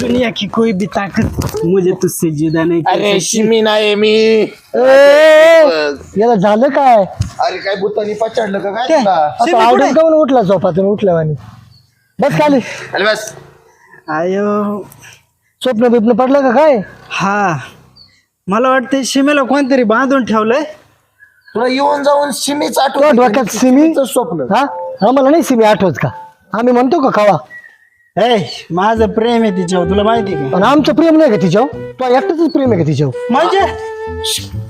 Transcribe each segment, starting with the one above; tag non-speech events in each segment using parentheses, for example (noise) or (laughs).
दुनिया की कोई भी ताकत। मुझे तुझसे जुदा नहीं कर अरे. शिमी नाही मी याला झालं काय? अरे काय भूतानी पचडलं का काय तुला? आता आवडून? काऊन उठला झोपातून उठल्यावानी बस खाली. अरे बस. आयो. स्वप्न बिप्न पडलं का काय? हा. मला वाटतं शिमेला कोणतरी बांधून ठेवलंय. तुला येऊन जाऊन शिमीच तुला आठवण डोक्यात सिमी स्वप्न. हा? आम्हाला नाही सिमी आठवत का? आम्ही म्हणतो का खावा? ए माझं प्रेम आहे तिच्यावर तुला माहिती आहे पण आमचं प्रेम नाही का तिच्यावर? तो एकटाच प्रेम आहे का तिच्यावर? का म्हणजे?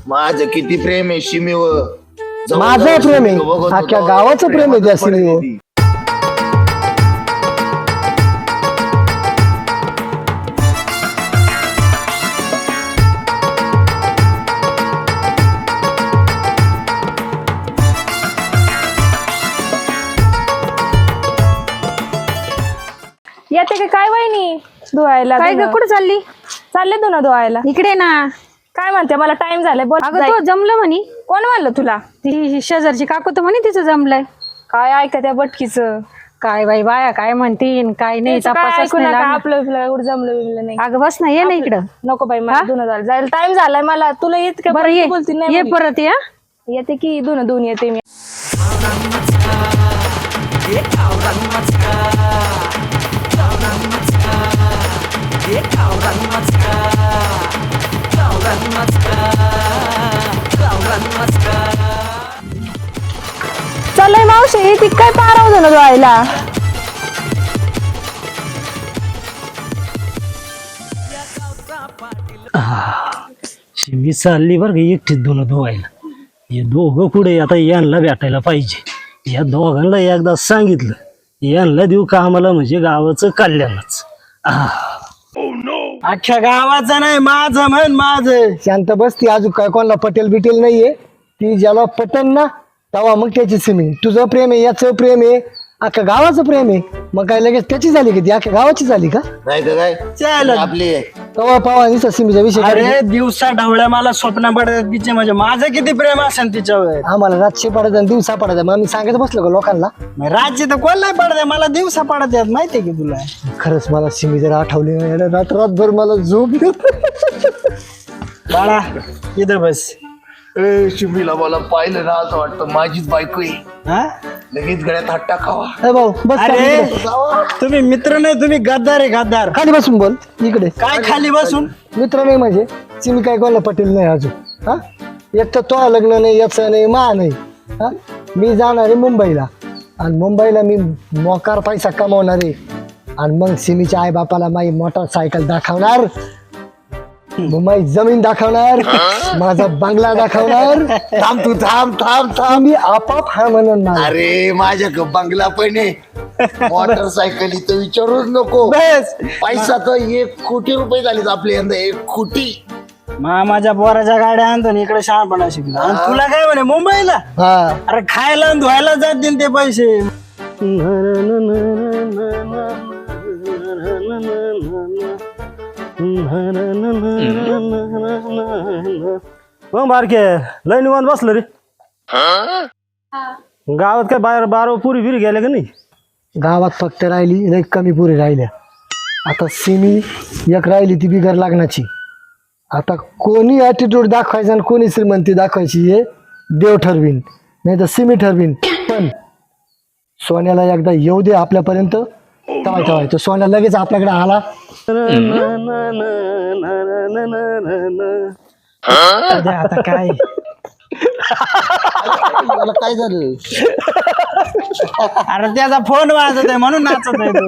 माझं किती प्रेम आहे शिमीवर. माझं प्रेम आहे. अख्ख्या गावाचं प्रेम आहे त्या शिमीवर. येते का? काय वहिनी? धुवायला काय ग धुणं? कुठं चालली? चालले धुणं धुवायला. इकडे ना. काय म्हणते मला टाइम झालाय बोल अगं जाय. तो जमलं म्हणी. कोण म्हणलं तुला? ती शेजारची काकू तर म्हणे तिचं जमलंय. काय ऐका त्या बटकीच? काय बाई बाया काय म्हणतीन काय नाही तपासच ऐकू नाही नका लागणार. आपलं आपलं एवढं जमलं बिमलं नाही. अगं बस ना ये ना इकडं. नको बाई मला धुणं झालं. जायला टाइम झालाय मला. तुला येत का बरं ये. बोलती ये नाही परत या. येते की धुणं धुवून येते मी. चलय मावशी ती काय पाराव धुणं धुवायला मी चालली बरं का एकटीच दोन धुवायला हे दोघं पुढे आता यांना भेटायला पाहिजे. या दोघांना एकदा सांगितलं यांना देऊ का आम्हाला म्हणजे गावाचं कल्याणच. आह. अख्ख्या गावाचं नाही माझं म्हण माझं. शांत बस ती अजून काय कोणाला पटेल बिटेल नाहीये. ती ज्याला पटन ना तेव्हा मग त्याची सिमी तुझं प्रेम आहे याचं प्रेम आहे अख्खा गावाचं प्रेम आहे. मग काय लगेच त्याची झाली का ती? अख्ख्या गावाची झाली का? नाही तर काय? चालेल. आपली तेव्हा पावा निसा सिमीचा विषय अरे. दिवसा ढवळ्या मला स्वप्न पडतात तिचे म्हणजे माझं किती प्रेम असेल तिच्यावर? आम्हाला रातशे पडायचं आणि दिवसा पडायचं मग आम्ही सांगत बसलो का लोकांना? मग राज्य तर कोण नाही पडत? मला दिवसा पडत आहेत माहितीये की तुला? खरंच मला सिमी जर आठवली ना याला रात रातभर मला झोप येत. बाळा इथं बस. ए, शिमीला मला पाहिलं ना असं वाटतं माझीच बायको आहे. हा? लगेच गळ्यात हात टाकावा. ए भाऊ बस खाली. अरे. तुम्ही मित्र नाही तुम्ही गद्दार आहे गद्दार. खाली बसून बोल इकडे. काय खाली बसून? मित्र नाही म्हणजे सिमी काय कोणाला पटेल नाही अजून. हा? एक तर तो लग्न नाही याचं नाही मा नाही. हा? मी जाणार आहे मुंबईला. आणि मुंबईला मी मोकार पैसा कमावणार आहे. आणि मग सिमीच्या आई बापाला माझी मोटरसायकल दाखवणार. मग माझी जमीन दाखवणार माझा बंगला दाखवणार थांब तू थांब थांब थांब मी आपाप हा म्हणून अरे माझ्या बंगला पण आहे मोटरसायकल इथं विचारूच नको बस पैसा तर एक कोटी रुपये झाले आपले यंदा एक कोटी मामाच्या पोराच्या गाड्या आणतो आणि इकडे शहाणपणा शिकतो आणि तुला काय म्हणे मुंबईला हा अरे खायला आणि धुवायला जातील ते पैसे मग बारके लय निवांत बसलं रे. गावात काय बाहेर बारा पुरी बिरी गेल्या का नाही? गावात फक्त राहिली लई कमी पुरी राहिल्या. आता सिमी एक राहिली ती बिगर लागण्याची आता कोणी ॲटिट्यूड दाखवायचा आणि कोणी श्रीमंती दाखवायची हे देव ठरवीन नाही तर सिमी ठरवीन. पण सोन्याला एकदा येऊ दे आपल्यापर्यंत. तवाय तवाय तो सोन्या लगेच आपल्याकडे आला. अरे आता काय? (laughs) मला काय झालं? (laughs) अरे त्याचा फोन वाजत आहे म्हणून नाचत आहे तो.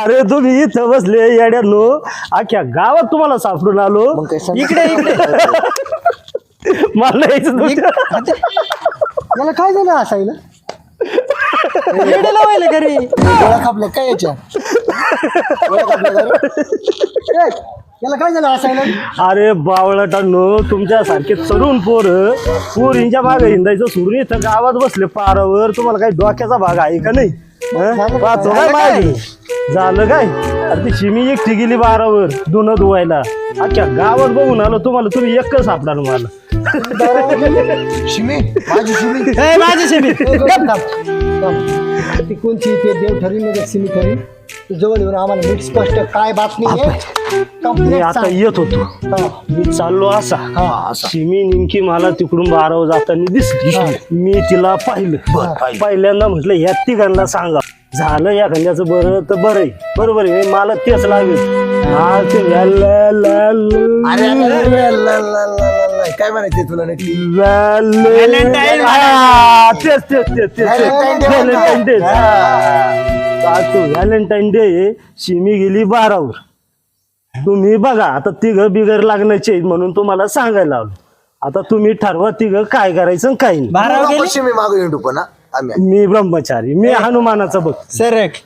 अरे तुम्ही इथं बसले येड्यानो अख्ख्या गावात तुम्हाला सापडून आलो. मग काय सांग- इकडे इकडे. (laughs) मला यायचं नव्हतं. याला काय झालं असायला? येडे लावायला घरी. डोळा काय याच्या याला काय झालं असायला अरे बावळटांनो तुमच्यासारखे तरुण पोर पोरींच्या भाग हिंदायचं सोडून इथं गावात बसले पारावर. तुम्हाला काही डोक्याचा भाग आहे का नाही? हं? पाहतो काय? मागे? झालं काय? अरे ती शिमी एकटी गेली बारावर धुणं धुवायला. अख्ख्या गावात बघून आलो तुम्हाला तुम्ही एकच सापडा मला. शिमी माझी शिमी. माझी शिमी. थांब, थांब. ती कोणची? ते देव ठरवीन नाही तर सिमी ठरवीन तू जवळ येऊन आम्हाला नीट स्पष्ट काय बातमी आहे? मी आता सांग. येत होतो. हा. मी चाललो असा. हा. सिमी नेमकी मला तिकडून बाराव जाताना दिसली. मी तिला पाहिलं. पाहिलं. पहिल्यांदा म्हटलं ह्या तिघांना सांगा. झालं एखाद्याचं बरं तर बरं आहे. बरोबर आहे मला तेच लागेल. हा ते ला- ला- ला- अरे अरे, अरे, ला- ला- ला- ला- ला. काय म्हणायचे तुला नक्की? ला- ला- Valentine हा, तेच तेच तेच तेच. Valentine Day Valentine Day Valentine Day शिमी गेली बारावर. तुम्ही बघा आता तिघ बिगर लागण्याचे म्हणून तुम्हाला सांगायला लावलं आता तुम्ही ठरवा तिघ काय करायचं आणि काय नाही. बाराव गेली? पश्चिमी मागू येऊ पण हा. आम्ही मी ब्रह्मचारी मी हनुमानाचा बघ सरक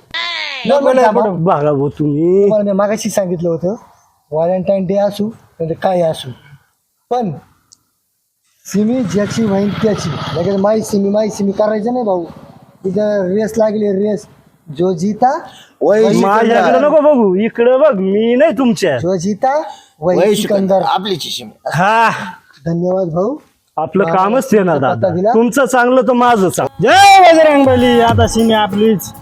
नको ना, थांबा. बघा भाऊ तुम्ही. तुम्हाला मी मागाशी सांगितलं होतं व्हॅलेंटाईन डे असू म्हणजे काय असू. पण सिमी ज्याची वाईन त्याची. लगेच माई सिमी माई सिमी करायचं नाही भाऊ. तिथं रेस लागली रेस जो जीता वय माझ्याकडे नको बघू इकडे बघ मी नाही तुमच्या. जो जीता वही सिकंदर आपली चिशिमी हा. धन्यवाद भाऊ. आपलं कामच ते ना दादा? तुमचं चांगलं तर माझं चांगलं. जय बजरंग बली आता सिमी आपलीच.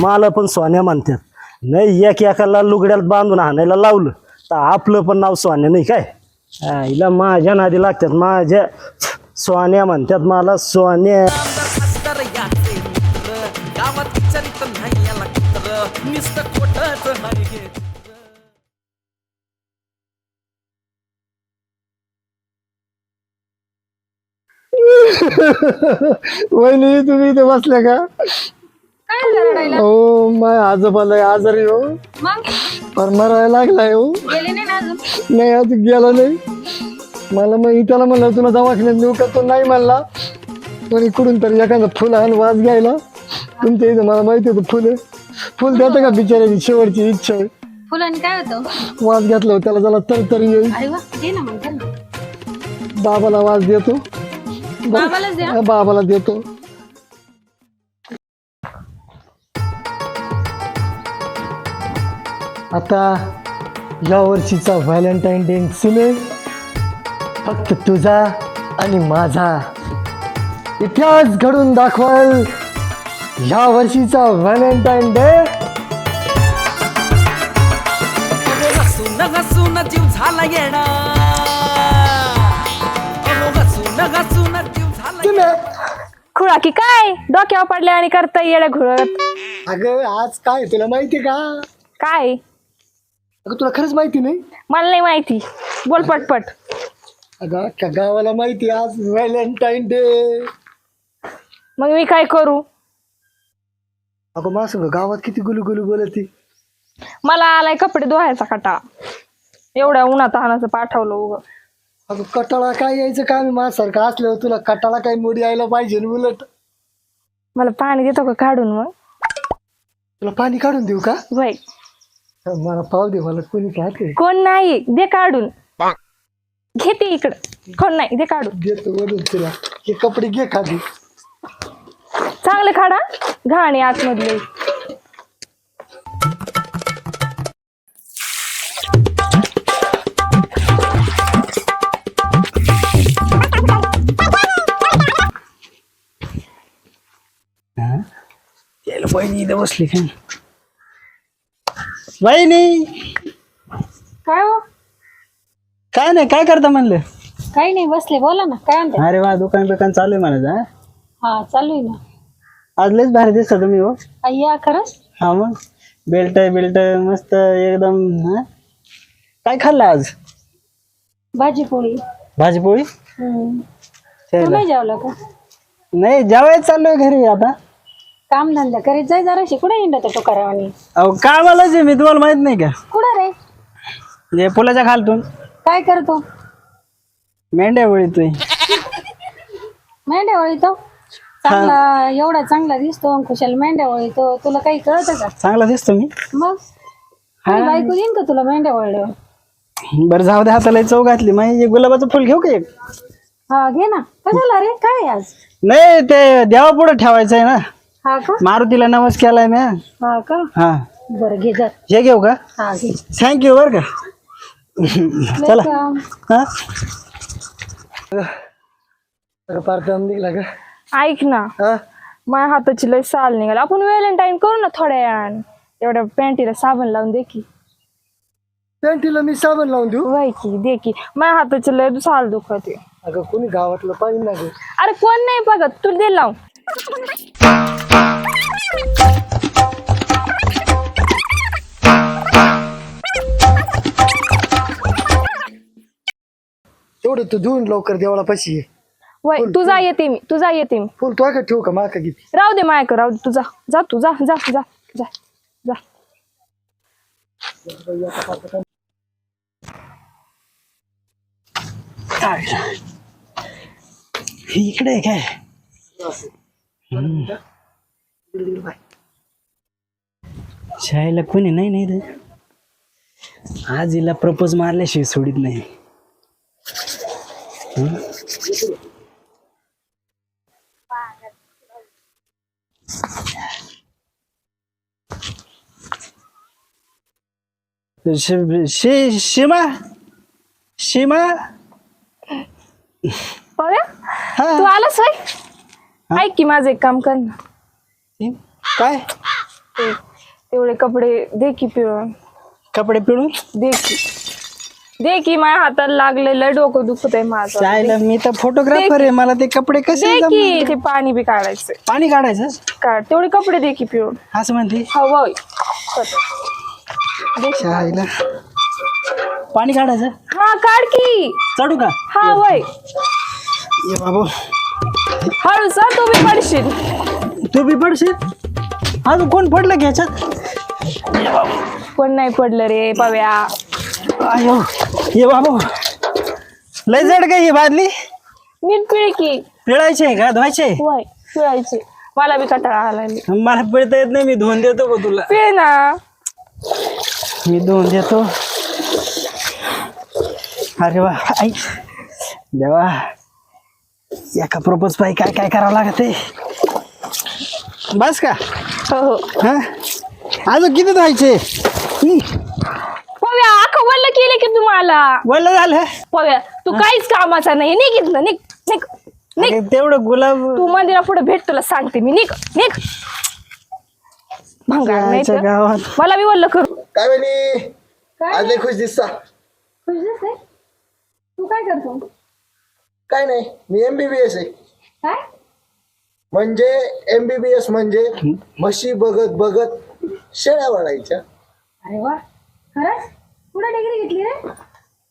मला पण सोन्या म्हणतात नाही एक एकाला लुगड्यात बांधून हाणायला लावलं. तर आपलं पण नाव सोन्या नाही काय? हा, हिला माझ्या नादी लागतात माझ्या सोन्या म्हणतात मला सोन्या तर याचे मित्र गावात नाही याला कुत्र खोटच नाही हे वहिनी तुम्ही इथे बसल्या का? हो माय आजोबाला आजारी हो. पर मरायला लागलाय हो. नाही अजून? गेला नाही. मला मग त्याला म्हणलं तुला दवाखान्यात नेऊ का? तो नाही म्हणला. पण इकडून तरी एखादं फुल आण वाज घ्यायला. तुमच्या इथं मला माहिती होतं फुल. फुल देतं का बिचाराची शेवटची इच्छा आहे. फुलांनी काय होतं? वाज घेतलं होतं, त्याला जरा तर तरी येईल. अरे वा दे ना मग दे ना. बाबाला वाज देतो. बाबालाच द्या? बाबाला देतो. आता या वर्षीचा व्हॅलेंटाईन डे सिमे फक्त तुझा आणि माझा. इतिहास घडून दाखवाल या वर्षीचा व्हॅलेंटाईन डे. हसून हसून जीव झाला येणा अहो हसून हसून जीव झाला सिमे खुळा की काय? डोक्यावर पडले आणि करता येड्या घुळत. अगं आज काय तुला माहिती का? काय? अगं तुला खरंच माहिती नाही? मला नाही माहिती. बोल पटपट. अगं अख्ख्या गावाला माहिती आज व्हॅलेंटाईन डे. मग मी काय करू? अगं मा सगळं गावात किती गुलू गुलू बोलती? मला आलाय कपडे धुवायचा कटा एवढ्या उन्हात हानाचं पाठवलं उगं. अगं कटाळा काय यायचं? काय मी माझ्यासारखं असल्यावर तुला कटाळा काय मोडी यायला पाहिजे ना उलट? मला पाणी देतो का काढून मग? तुला पाणी काढून देऊ का? बाई मला पाव दे मला कोणी काय काय कोण नाही दे काढून. घेते इकडं. कोण नाही दे काढून. देतो वरून तुला. हे कपडे घे खाली. चांगले काढा घाणे आतमधले यायला बहिणी इथं बसली काय बहिणी काय हो? काय नाही काय करता म्हणलं? काही नाही बसले. बोला ना काय म्हणते अरे वा दुकान बिकान चालू आहे म्हणत हा? हा चालू आहे ना. आज लयच भारी दिसता तुम्ही हो. अय्या खरंच हा मग. बेल्ट बेल्ट मस्त एकदम हा? काय खाल्लं आज? भाजी पोळी भाजी पोळी हम्म. तू. नाही जेवला का? नाही जेवायच चाललोय घरी आता. काम धंदा करीत जाय जरा कुठे हिंडत टोकारावानी अहो कामालाच आहे मी तुम्हाला माहीत नाही का? कुठं रे? जे पुलाच्या खालतून. काय करतो? मेंढ्या वळीतोय. मेंढ्या वळीतो? चांगला एवढा चांगला दिसतो कुशाल मेंढ्या वळीतो. तुला काही कळतं का? चांगला दिसतो मी. मग? बायको देईन का तुला मेंढ्या वळल्यावर? बरं जाऊ दे हाताला चव घातली. माहिती गुलाबाचं फुल घेऊ का एक? हा घे ना. कशाला रे? काय आहे आज? नाही ते देवा पुढे ठेवायचं आहे ना. हा का? मारुतीला नमस केलाय मी हा का? हा. बरं घे जर हे घेऊ का? हा घे. थँक्यू बरं का. चला. हा? अगं पार दम निघला ग ऐक ना. हा? माझ्या हाताची लय साल निघाल. आपण व्हॅलेंटाईन करू ना थोड्या वेळान. एवढ्या पॅन्टीला साबण लावून दे की. पॅन्टीला मी साबण लावून देऊ? वय की दे की. माझ्या हाताची लय साल दुखते. अगं कोणी गावातलं पाहिजे ना ग? अरे कोण नाही बघत. तुला दे लावून. तेवढं तू धुवून लवकर देवाला पशी ये. वय तुझा येते मी तुझा येते मी. फुल तो का ठेवू का माका किती राहू दे मायक राहू दे तुझा जा. तू जा जा जा जा जा. इकडे आहे काय? शाळेला कोणी नाही नाही रे आज हिला प्रपोज मारल्याशिवाय सोडित नाही. शिमा? शिमा? तू आलास ऐक की माझं एक काम कर ना. काय? ते तेवढे कपडे दे की पिळून. कपडे पिळून? दे की. दे की माझ्या हाताला लागलेलं डोकं दुखत आहे माझं. मी तर फोटोग्राफर आहे मला ते कपडे कसे दे जमणार? की ते पाणी बी काढायचंय पाणी काढायचं काढ तेवढे कपडे दे की पिळून. असं म्हणते? हवं दे चायला पाणी काढायचं? हा काढ की. चढू का? हा वय ये बाबू. हळू जा तू बी पडशील. तू बी पडशील? अजून कोण पडलं की ह्याच्यात? पण नाही पडलं रे पव्या अयो ये बाबू. लय जड काय ही बादली? नीट पिळ की. पिळायचे का? धुवायचे वय पिळायचे. मला बी कटाळा आला मला पिळता येत नाही मी धुवून देतो का तुला. पिळ ना. मी धुवून देतो. अरे वा आई. देवा. एका प्रपोज पाहिजे काय काय करावं लागत आहे बस का? हो हो. हा? अजून किती हं, पव्या अख्खं वल्ल केले की तुम्हाला? वल्ल झालं? पव्या तू काहीच कामाचा नाही निघ इथनं निघ निघ निघ. अरे, तेवढं गुलाब तू मंदिरा पुढे भेट तुला सांगते मी. निघ निघ. भंगार नाही जायचं तर. गावात. मला बी वल्ल करू. काय म्हणे आज लय खुश दिसता. खुश दिसते? तू काय करतो? काय नाही मी एमबीबीएस आहे. काय? म्हणजे एमबीबीएस म्हणजे म्हशी बघत बघत शेळ्या वाढायच्या. अरे वा खरंच? कुठं डिग्री घेतली रे?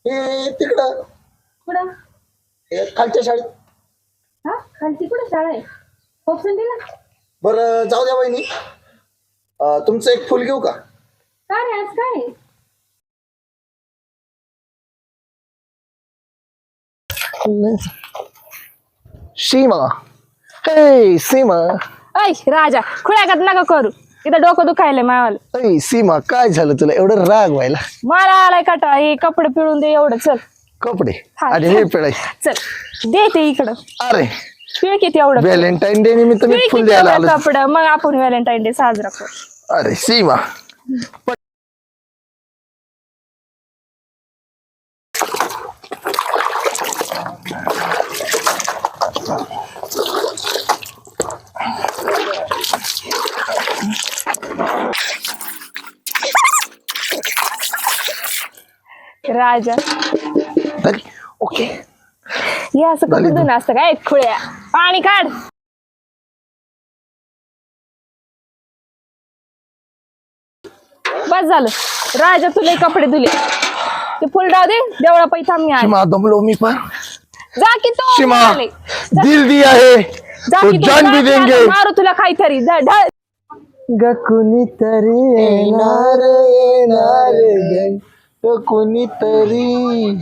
हे तिकडं. कुठं? हे खालच्या शाळेत. हा? खालती कुठं शाळा आहे? कोपसंडीला बरं जाऊ द्या बहिणी अं, तुमचं एक फुल घेऊ का? काय रे आज काय आहे? सीमा. हे सीमा. ऐ राजा खुळ्याकात नका करू. इथं डोकं दुखायलंय मावाला. अय सीमा काय झालं तुला? एवढं राग व्हायला? मला आलाय कटाळा. हे कपडे पिळून दे एवढं. चल. कपडे? हा, आणि हे चल. पिळाय. चल. दे ते इकडं. अरे. पिळ किती एवढं. व्हॅलेंटाईन डे निमित्त मी पिळ फुल किती द्यायला एवढं आलो. कपडं. मग आपण व्हॅलेंटाईन डे साजरा करू. अरे सीमा. राजा? ओके. हे असं कपडे धुणं असतं काय खुळ्या. पाणी काढ. बस झालं. राजा तुला कपडे धुले. ते फुल डाव दे. देवळा पैसा मी सीमा दमलो मी पण. जा की तो सीमा आले. जा- दिल दिया है जा तो की तू. जान भी जा की देंगे. आता मारू तुला काहीतरी. जा- ढळ. ग कुणीतरी येणार येणार ग कुणीतरी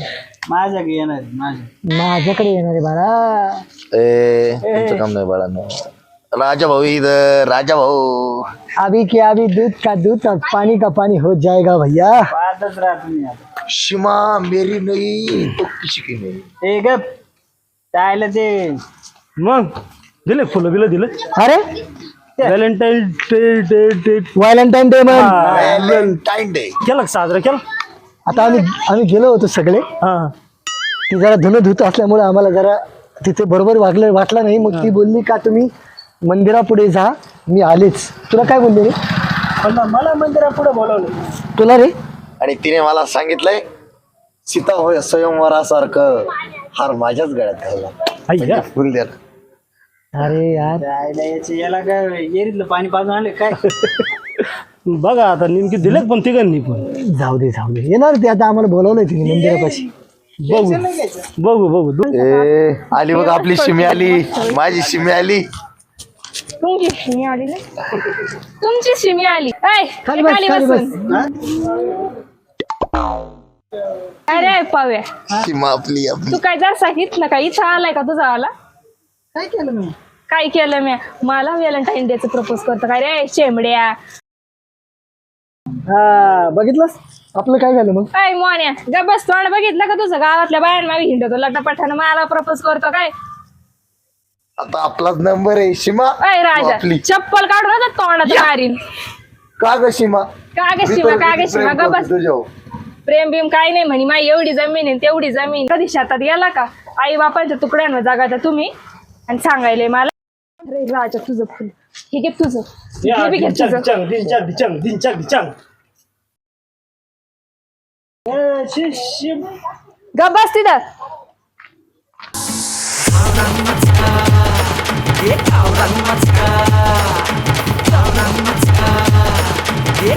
माझ्याकडे येणार आहे, माझ्या. माझ्याकडे येणार आहे बाळा. ए तुमचं काम नाही बाळा राजा भाऊ इधर राजा भाऊ. अभी के अभी दूध का दूध और पानी का पानी हो जाएगा भैया. पाहतच राहा तुम्ही आता. शिमा मेरी नहीं तो किसी की नहीं ते गप. टायला ते मग दिले फुलं बिलं दिले? अरे? Valentine Day day day. Valentine Day मग. Valentine Day. केलं का साजरा केलं? आता आम्ही आम्ही गेलो होतो सगळे. हा. ती जरा धुणं धुत असल्यामुळे आम्हाला जरा तिथे बरोबर वागलं वाटलं नाही. मग ती बोलली का तुम्ही मंदिरापुढे जा मी आलेच. तुला काय बोलले रे? पण मला मंदिरा पुढे बोलवलं. तुला रे? आणि तिने मला सांगितलंय सीता होय स्वयंवरासारखं हार माझ्याच गळ्यात घालला अय्या. फुल द्या अरे यार. याचे याला काय येरीतलं पाणी पाजून आले काय? (laughs) बघा आता नेमकी दिलेत पण तिघांनी पण. जाऊ दे जाऊ दे. येणार ते आता आम्हाला बोलवलंय तिने मंदिरापाशी. बघू बघू बघू. दु- ए आली बघ आपली शिमी आली. माझी शिमी आली. तुमची शिमी आली ना? तुमची शिमी आली. ऐ, खाली ए, बस, खाली खाली बसून. अरे पाव्या शिमा आपली आपली. तू काय जर ना काय इथं आलाय का तुझा आला? काय केलं मी काय केलं मी? मला व्हॅलेंटाईन डेचं प्रपोज करतो काय रे? शेमड्या हा बघितलंस? आपलं काय झालं मग? काय मोन्या ग बस तोंड बघितलं का तुझं? गावातल्या बायांमागे हिंडतो लटापटानं मला प्रपोज करतो काय? आता आपलाच नंबर आहे शिमा अय राजा आपली. चप्पल काढून आता तोंडात मारीन. का ग शिमा का ग मी शिवा तर का ग किती शिवा प्रेम ग बस. प्रेम बिम काय नाही म्हणे माई एवढी जमीन आहे तेवढी जमीन. कधी शेतात गेला का? आई बापांच्या तुकड्यांवर जगायचा तुम्ही आणि सांगायले मला. अरे राजा तुझं फुल. हे घे तुझं या, हे बी घे ढिंचाक, तुझं ढिंचाक, ढिंचाक, ढिंचाक, ढिंचाक, ढिंचाक. ए, शी, शी. ग बस तिथं ये गावरान मचका गावरान मचका ये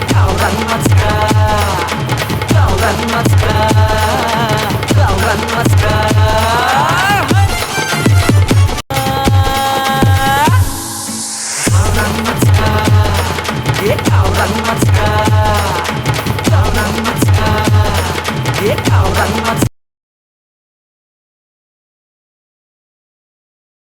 Kaurang Matsa Kaurang Matsa